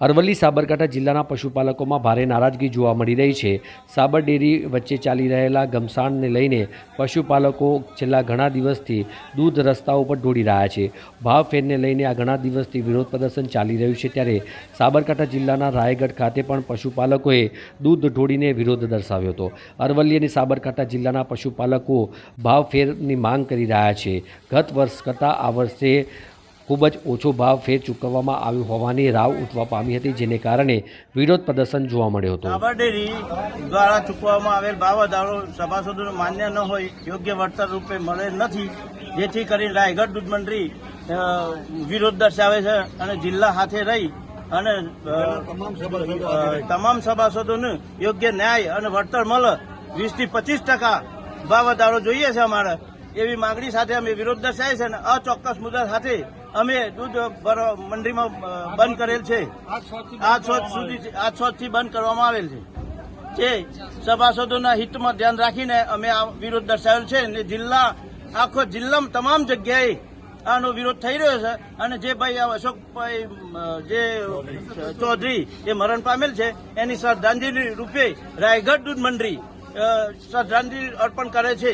અરવલ્લી સાબરકાંઠા જિલ્લાના પશુપાલકોમાં ભારે નારાજગી જોવા મળી રહી છે. સાબર ડેરી વચ્ચે ચાલી રહેલા ગમસાણને લઈને પશુપાલકો છેલ્લા ઘણા દિવસથી દૂધ રસ્તાઓ પર ઢોળી રહ્યા છે. ભાવ ફેરને લઈને આ ઘણા દિવસથી વિરોધ પ્રદર્શન ચાલી રહ્યું છે ત્યારે સાબરકાંઠા જિલ્લાના રાયગઢ ખાતે પણ પશુપાલકોએ દૂધ ઢોળીને વિરોધ દર્શાવ્યો હતો. અરવલ્લી અને સાબરકાંઠા જિલ્લાના પશુપાલકો ભાવ ફેરની માંગ કરી રહ્યા છે. ગત વર્ષ કરતાં આ વર્ષે ખૂબ જ ઓછો ભાવ ફેર ચૂકવવામાં આવ્યો હોવાની રાવ ઉઠવા પામી હતી, જેને કારણે વિરોધ પ્રદર્શન જોવા મળ્યો હતો. સાબર ડેરી દ્વારા ચૂકવવામાં આવેલ ભાવ વધારો સભાસદોને માન્ય ન હોય, યોગ્ય વળતર રૂપે મળે નથી, જેથી કરીને રાયગઢ દૂધ મંડળી વિરોધ દર્શાવે છે અને જિલ્લા હાથે રહી અને તમામ સભાસદોને યોગ્ય ન્યાય અને વળતર મળે. વીસથી પચીસ ટકા ભાવ વધારો જોઈએ છે અમારે. એવી માંગણી સાથે અમે વિરોધ દર્શાવીએ છે અને અચોક્કસ મુદ્દા સાથે અમે દૂધ મંડળીમાં બંધ કરેલ છે. આ સોચ સુધી આજ સોચથી બંધ કરવામાં આવેલ છે. જે સભાસદોના હિતમાં ધ્યાન રાખીને અમે આ વિરોધ દર્શાવેલ છે અને જિલ્લા, આખો જિલ્લામાં તમામ જગ્યાએ આનો વિરોધ થઈ રહ્યો છે અને જે ભાઈ અશોકભાઈ જે ચૌધરી એ મરણ પામેલ છે, એની શ્રદ્ધાંજલિ રૂપે રાયગઢ દૂધ મંડળી શ્રદ્ધાંજલિ અર્પણ કરે છે.